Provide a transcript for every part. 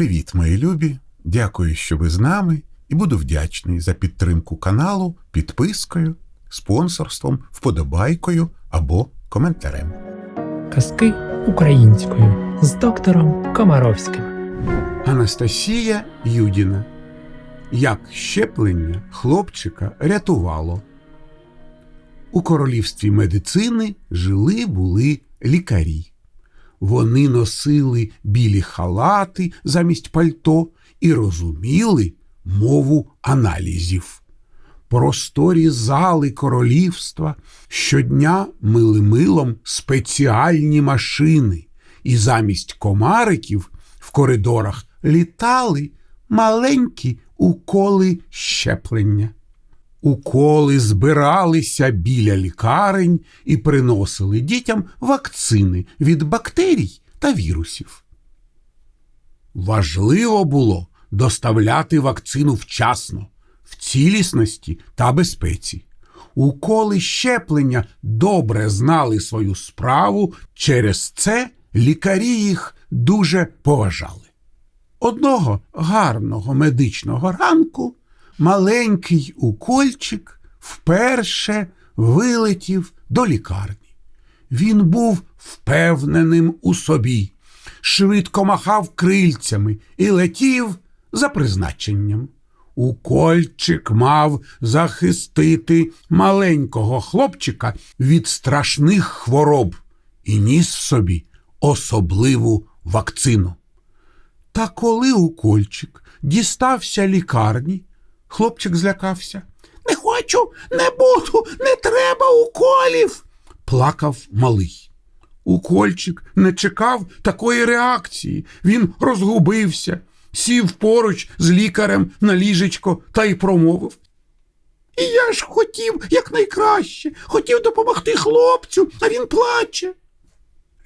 Привіт, мої любі! Дякую, що ви з нами, і буду вдячний за підтримку каналу підпискою, спонсорством, вподобайкою або коментарем. Казки українською з доктором Комаровським. Анастасія Юдіна. Як щеплення хлопчика рятувало. У королівстві медицини жили були лікарі. Вони носили білі халати замість пальто і розуміли мову аналізів. Просторі зали королівства щодня мили милом спеціальні машини, і замість комариків в коридорах літали маленькі уколи щеплення. Уколи збиралися біля лікарень і приносили дітям вакцини від бактерій та вірусів. Важливо було доставляти вакцину вчасно, в цілісності та безпеці. Уколи щеплення добре знали свою справу, через це лікарі їх дуже поважали. Одного гарного медичного ранку маленький укольчик вперше вилетів до лікарні. Він був впевненим у собі, швидко махав крильцями і летів за призначенням. Укольчик мав захистити маленького хлопчика від страшних хвороб і ніс собі особливу вакцину. Та коли укольчик дістався лікарні, хлопчик злякався. Не хочу, не буду, не треба уколів. плакав малий. Укольчик не чекав такої реакції. Він розгубився, сів поруч з лікарем на ліжечко та й промовив. І я ж хотів якнайкраще, хотів допомогти хлопцю, а він плаче.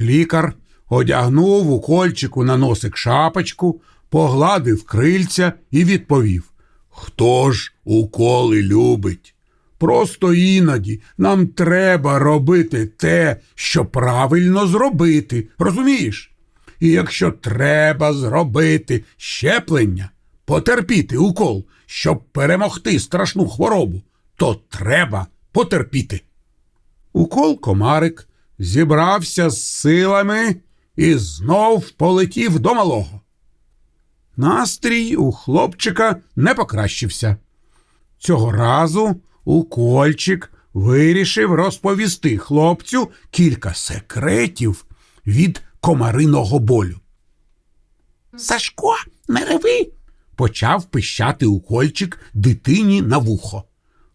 Лікар одягнув укольчику на носик шапочку, погладив крильця і відповів Хто ж уколи любить? Просто іноді нам треба робити те, що правильно зробити, розумієш? І якщо треба зробити щеплення, потерпіти укол, щоб перемогти страшну хворобу, то треба потерпіти. Укол комарик зібрався з силами і знов полетів до малого. Настрій у хлопчика не покращився. Цього разу укольчик вирішив розповісти хлопцю кілька секретів від комариного болю. Сашко, не реви, почав пищати укольчик дитині на вухо.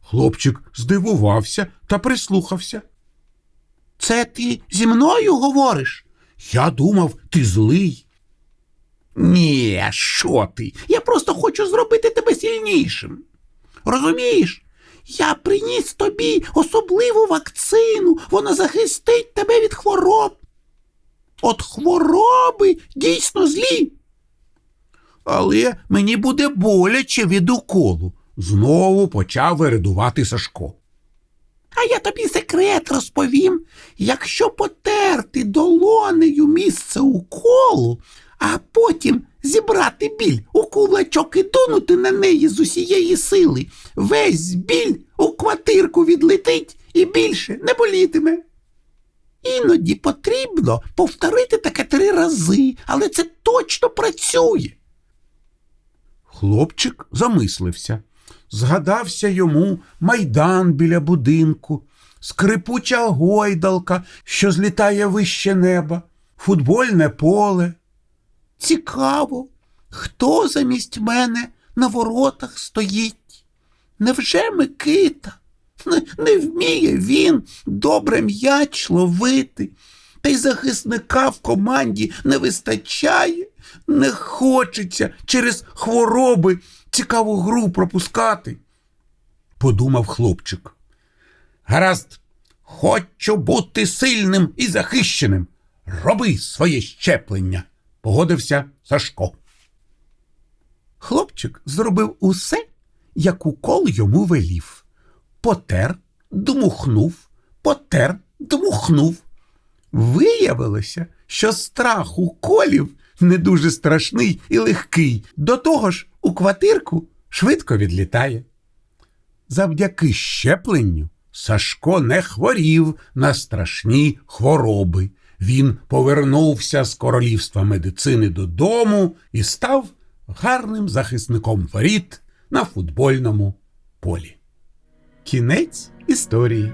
Хлопчик здивувався та прислухався. Це ти зі мною говориш? Я думав, ти злий. Ні, що ти? Я просто хочу зробити тебе сильнішим. Розумієш? Я приніс тобі особливу вакцину, вона захистить тебе від хвороб. От хвороби дійсно злі. Але мені буде боляче від уколу, знову почав виридувати Сашко. А я тобі секрет розповім. Якщо потерти долонею місце уколу, а потім зібрати біль у кулачок і дунути на неї з усієї сили, весь біль у квартирку відлетить і більше не болітиме. Іноді потрібно повторити таке три рази, але це точно працює. Хлопчик замислився. Згадався йому майдан біля будинку, скрипуча гойдалка, що злітає вище неба, футбольне поле. Цікаво, хто замість мене на воротах стоїть? Невже Микита? Не, не вміє він добре м'яч ловити, та й захисника в команді не вистачає, не хочеться через хвороби цікаву гру пропускати, подумав хлопчик. Гаразд, хочу бути сильним і захищеним. Роби своє щеплення, погодився Сашко. Хлопчик зробив усе, як укол йому велів. Потер, дмухнув, потер, дмухнув. Виявилося, що страх уколів не дуже страшний і легкий. До того ж, у квартирку швидко відлітає. Завдяки щепленню Сашко не хворів на страшні хвороби. Він повернувся з королівства медицини додому і став гарним захисником воріт на футбольному полі. Кінець історії.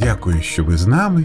Дякую, що ви з нами,